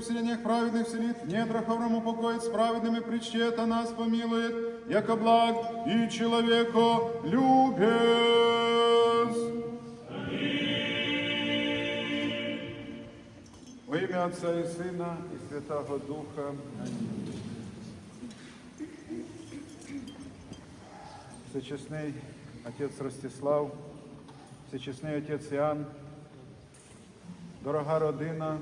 вселениях праведных вселит, в недрах Аврааму покоит, с праведными причет, а нас помилует, яко благ и человеко любез. Во ім'я Отця і Сина, і Святого Духа. Всечесний Отець Ростислав, Всечесний Отець Іоанн, дорога родина,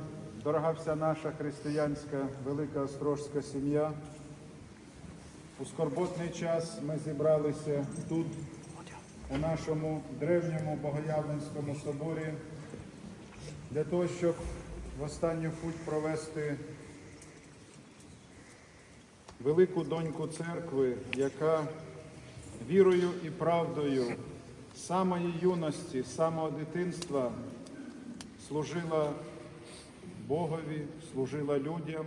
дорога вся наша християнська велика острожська сім'я. У скорботний час ми зібралися тут, у нашому древньому Богоявленському соборі, для того, щоб в останню путь провести велику доньку церкви, яка вірою і правдою самої юності, самого дитинства служила Богові, служила людям.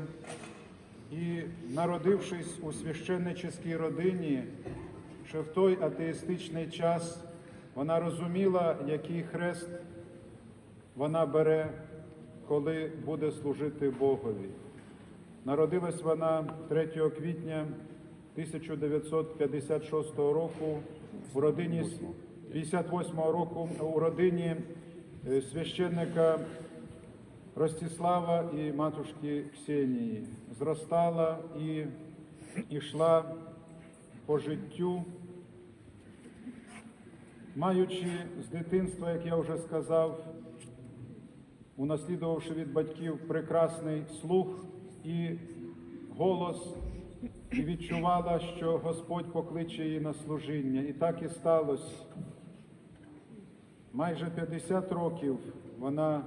І народившись у священническій родині, ще в той атеїстичний час вона розуміла, який хрест вона бере, коли буде служити Богові. Народилась вона 3 квітня 1956 року у родині 58 року у родині священника Ростислава і матушки Ксенії. Зростала і йшла по життю, маючи з дитинства, як я вже сказав, унаслідувавши від батьків прекрасний слух і голос, і відчувала, що Господь покличе її на служіння. І так і сталося. Майже 50 років вона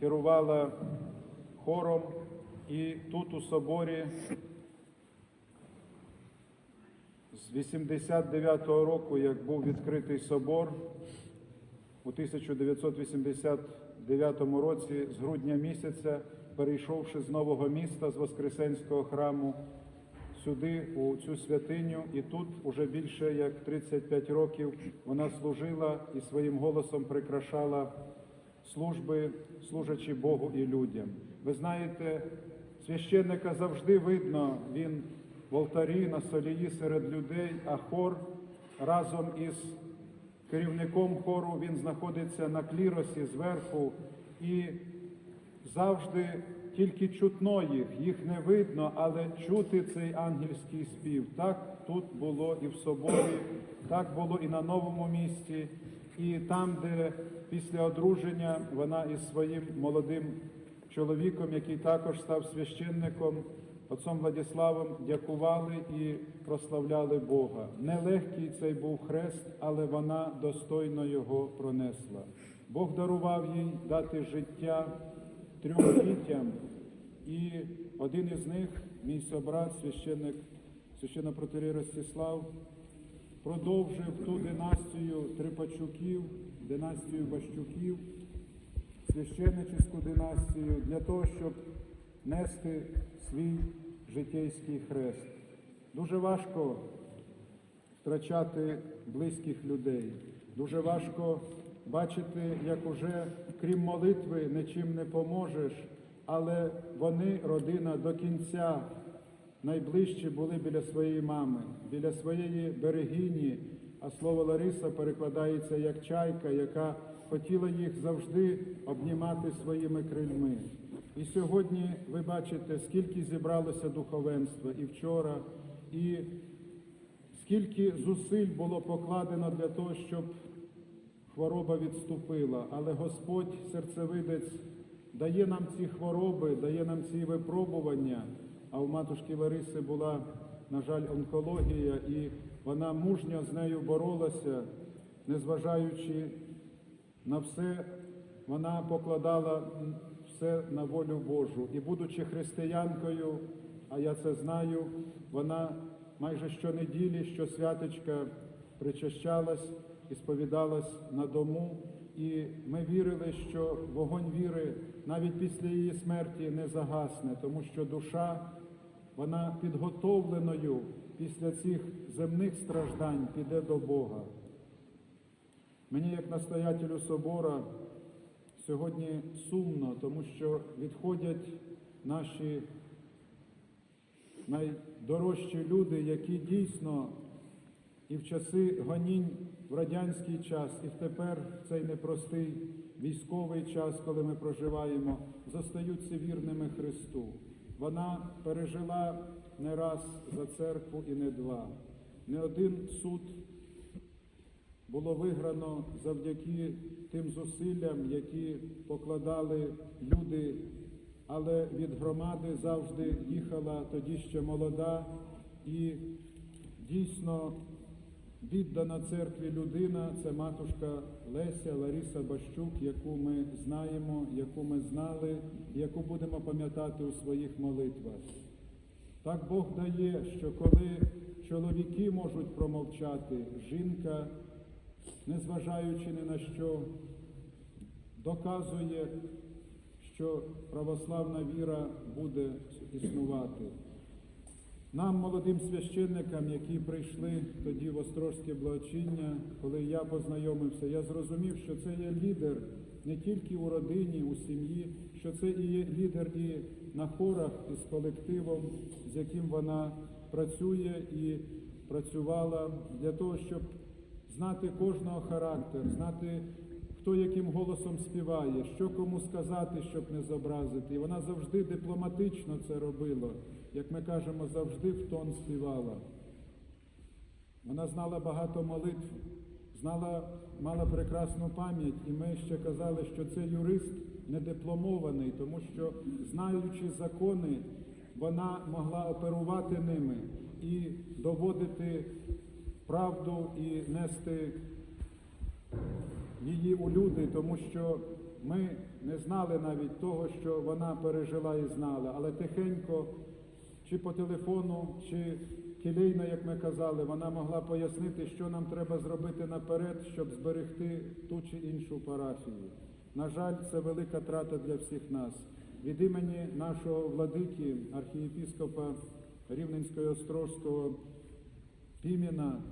керувала хором і тут у соборі з 89-го року, як був відкритий собор, у 1989 році, з грудня місяця, перейшовши з нового міста, з Воскресенського храму, сюди, у цю святиню, і тут уже більше як 35 років вона служила і своїм голосом прикрашала служби, служачи Богу і людям. Ви знаєте, священника завжди видно, він в алтарі на солії серед людей, а хор разом із керівником хору він знаходиться на кліросі зверху і завжди тільки чутно їх, їх не видно, але чути цей ангельський спів. Так тут було і в соборі, так було і на новому місці, і там, де після одруження вона із своїм молодим чоловіком, який також став священником, отцом Владиславом, дякували і прославляли Бога. Нелегкий цей був хрест, але вона достойно його пронесла. Бог дарував їй дати життя трьом дітям, і один із них, мій собрат, священник, священнопротерій Ростислав, продовжив ту династію Трипачуків, династію Бащуків, священническу династію для того, щоб нести свій життєйський хрест. Дуже важко втрачати близьких людей. Дуже важко бачити, як уже крім молитви нічим не поможеш, але вони, родина, до кінця найближчі були біля своєї мами, біля своєї берегині, а слово Лариса перекладається як чайка, яка хотіла їх завжди обнімати своїми крильми. І сьогодні ви бачите, скільки зібралося духовенства і вчора, і скільки зусиль було покладено для того, щоб хвороба відступила. Але Господь, серцевидець, дає нам ці хвороби, дає нам ці випробування. А у матушки Лариси була, на жаль, онкологія, і вона мужньо з нею боролася, незважаючи на все, вона покладала все на волю Божу. І будучи християнкою, а я це знаю, вона майже щонеділі, щосвяточка причащалась і сповідалась на дому. І ми вірили, що вогонь віри навіть після її смерті не загасне, тому що душа, вона підготовленою після цих земних страждань піде до Бога. Мені, як настоятелю собора, сьогодні сумно, тому що відходять наші найдорожчі люди, які дійсно і в часи гонінь в радянський час, і тепер в цей непростий військовий час, коли ми проживаємо, зостаються вірними Христу. Вона пережила не раз за церкву і не два. Не один суд було виграно завдяки тим зусиллям, які покладали люди, але від громади завжди їхала тоді ще молода і дійсно віддана церкві людина це матушка Леся Лариса Бащук, яку ми знаємо, яку ми знали, яку будемо пам'ятати у своїх молитвах. Так Бог дає, що коли чоловіки можуть промовчати, жінка, незважаючи ні на що, доказує, що православна віра буде існувати. Нам, молодим священникам, які прийшли тоді в Острожське благочиння, коли я познайомився, я зрозумів, що це є лідер не тільки у родині, у сім'ї, що це і є лідер і на хорах, і з колективом, з яким вона працює і працювала для того, щоб знати кожного характер, знати, хто яким голосом співає, що кому сказати, щоб не зобразити. І вона завжди дипломатично це робила. Як ми кажемо, завжди в тон співала. Вона знала багато молитв, знала, мала прекрасну пам'ять, і ми ще казали, що це юрист недипломований, тому що, знаючи закони, вона могла оперувати ними і доводити правду і нести її у люди, тому що ми не знали навіть того, що вона пережила і знала, але тихенько, чи по телефону, чи кілейно, як ми казали, вона могла пояснити, що нам треба зробити наперед, щоб зберегти ту чи іншу парафію. На жаль, це велика трата для всіх нас. Від імені нашого владики, архієпіскопа Рівненського Острозького Піміна,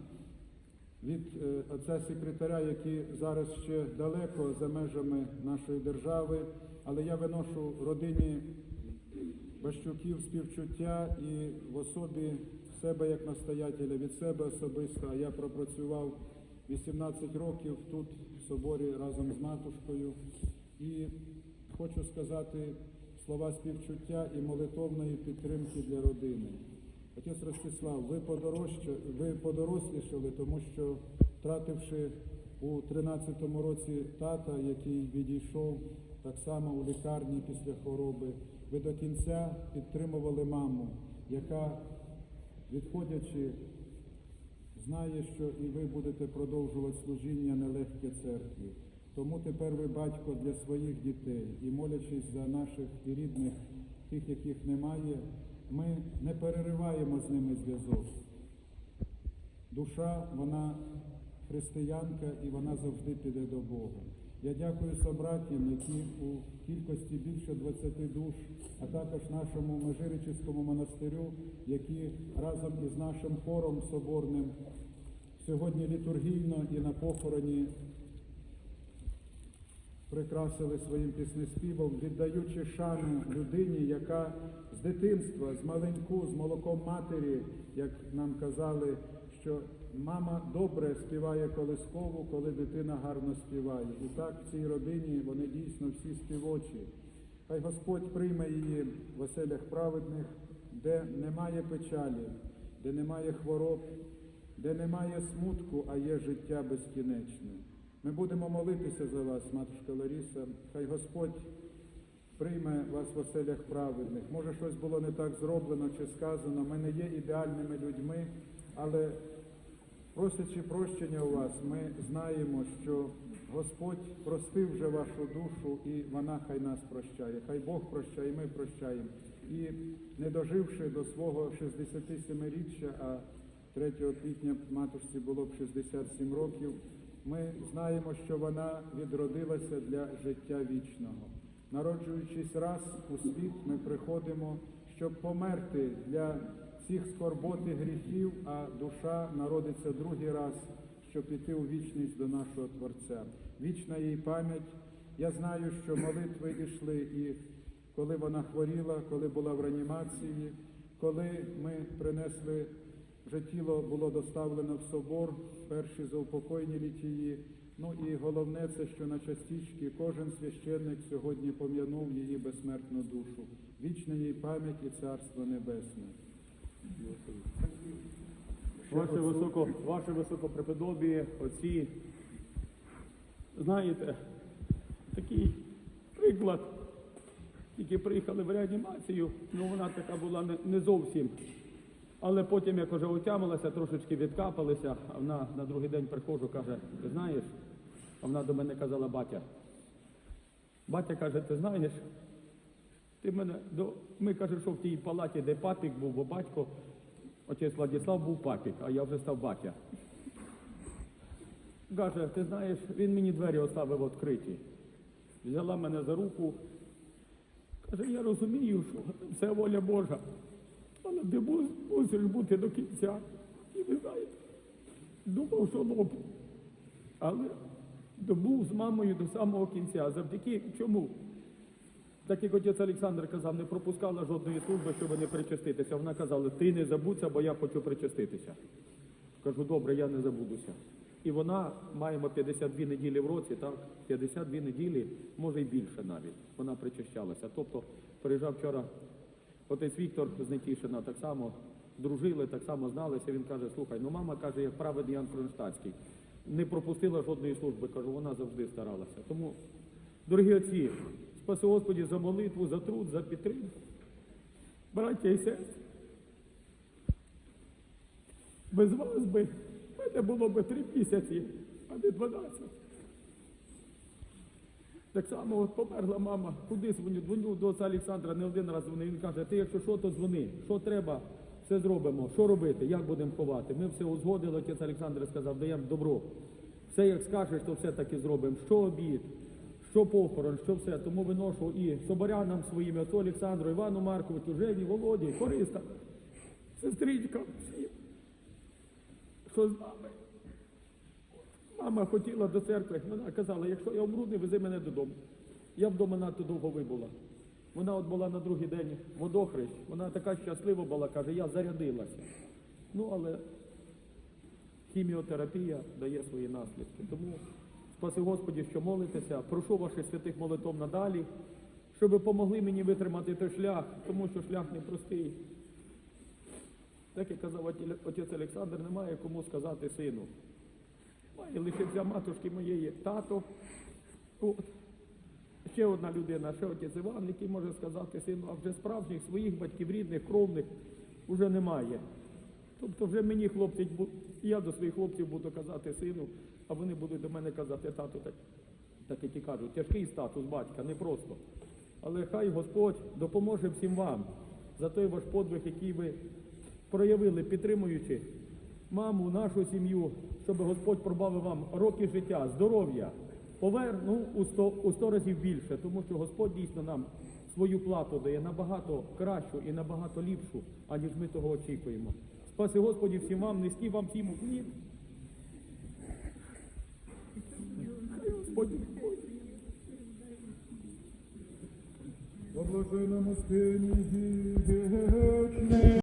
від е, отця секретаря, який зараз ще далеко за межами нашої держави, але я виношу родині Бащуків співчуття і в особі себе як настоятеля, від себе особисто. Я пропрацював 18 років тут, в соборі, разом з матушкою. І хочу сказати слова співчуття і молитовної підтримки для родини. Отець Ростислав, ви, ви подорослішали, тому що втративши у 13-му році тата, який відійшов так само у лікарні після хвороби, ви до кінця підтримували маму, яка, відходячи, знає, що і ви будете продовжувати служіння нелегке церкві. Тому тепер ви батько для своїх дітей і молячись за наших і рідних, тих, яких немає, ми не перериваємо з ними зв'язок. Душа, вона християнка і вона завжди піде до Бога. Я дякую собратям, які у кількості більше 20 душ, а також нашому Межиричівському монастирю, які разом із нашим хором соборним сьогодні літургійно і на похороні прикрасили своїм піснеспівом, віддаючи шану людині, яка з дитинства, з маленьку, з молоком матері, як нам казали, що мама добре співає колискову, коли дитина гарно співає. І так в цій родині вони дійсно всі співочі. Хай Господь прийме її в оселях праведних, де немає печалі, де немає хвороб, де немає смутку, а є життя безкінечне. Ми будемо молитися за вас, матушка Ларіса. Хай Господь прийме вас в оселях праведних. Може, щось було не так зроблено чи сказано. Ми не є ідеальними людьми, але просячи прощення у вас, ми знаємо, що Господь простив вже вашу душу, і вона хай нас прощає. Хай Бог прощає, і ми прощаємо. І не доживши до свого 67-річчя, а 3 квітня матушці було б 67 років, ми знаємо, що вона відродилася для життя вічного. Народжуючись раз у світ, ми приходимо, щоб померти для всіх скорбот і гріхів, а душа народиться другий раз, щоб піти у вічність до нашого Творця. Вічна їй пам'ять. Я знаю, що молитви йшли і коли вона хворіла, коли була в реанімації, коли ми принесли вже тіло було доставлено в собор, перші заупокойні літії. Ну і головне це, що на частічці кожен священник сьогодні пом'янув її безсмертну душу. Вічна їй пам'ять і царство небесне. Ваше високо, ваше високопреподобіє, отці, знаєте, такий приклад. Тільки приїхали в реанімацію, ну вона така була не, не зовсім. Але потім, як вже отямилася, трошечки відкапалися, а вона на другий день приходжу, каже, ти знаєш, а вона до мене казала, батя. Батя каже, ти знаєш, ти мене до. Ми каже, що в тій палаті, де папік був, бо батько, отець Владислав був папік, а я вже став батя. Каже, ти знаєш, він мені двері оставив відкриті. Взяла мене за руку. Каже, я розумію, що це воля Божа. Але ти мус- мусиш бути до кінця. І ви знаєте, думав, що лопну. Але був з мамою до самого кінця. Завдяки чому? Так як отець Олександр казав, не пропускала жодної служби, щоб не причаститися. Вона казала, ти не забудься, бо я хочу причаститися. Кажу, добре, я не забудуся. І вона, маємо 52 неділі в році, так, 52 неділі, може й більше навіть, вона причащалася. Тобто, приїжджав вчора отець Віктор з Нетішина, так само дружили, так само зналися. Він каже, слухай, ну мама каже, як праведний Ян Кронштадтський, не пропустила жодної служби. Кажу, вона завжди старалася. Тому, дорогі отці, спаси Господі за молитву, за труд, за підтримку. Браття і сестри, без вас би мене було би три місяці, а не 12. Так само померла мама, куди дзвоню? Дзвоню до отця Олександра, не один раз дзвонив. Він каже, ти якщо що, то дзвони. Що треба, все зробимо. Що робити, як будемо ховати? Ми все узгодили, отець Олександр сказав, даємо добро. Все як скажеш, то все таки зробимо. Що обід, що похорон, що все. Тому виношу і соборянам своїм, отцю Олександру, Івану Марковичу, Жені, Володі, Користа, сестричкам, всім що з нами. Мама хотіла до церкви, вона казала, якщо я умру, не вези мене додому. Я вдома надто довго вибула. Вона от була на другий день водохрещ, вона така щаслива була, каже, я зарядилася. Ну, але хіміотерапія дає свої наслідки. Тому спаси Господі, що молитеся. Прошу ваших святих молитов надалі, щоб помогли мені витримати той шлях, тому що шлях непростий. Так як казав отець Олександр, немає кому сказати сину. Має лишився матушки моєї тато. От. Ще одна людина, ще отець Іван, який може сказати сину, а вже справжніх своїх батьків, рідних, кровних вже немає. Тобто вже мені хлопці, я до своїх хлопців буду казати сину, а вони будуть до мене казати тату, так, так і кажуть, тяжкий статус батька, не просто. Але хай Господь допоможе всім вам за той ваш подвиг, який ви проявили, підтримуючи маму, нашу сім'ю, щоб Господь пробавив вам роки життя, здоров'я, поверну у сто, у сто разів більше, тому що Господь дійсно нам свою плату дає набагато кращу і набагато ліпшу, аніж ми того очікуємо. Спаси Господі всім вам, низький вам всім уклін. Господь. По блаженному спині вічне.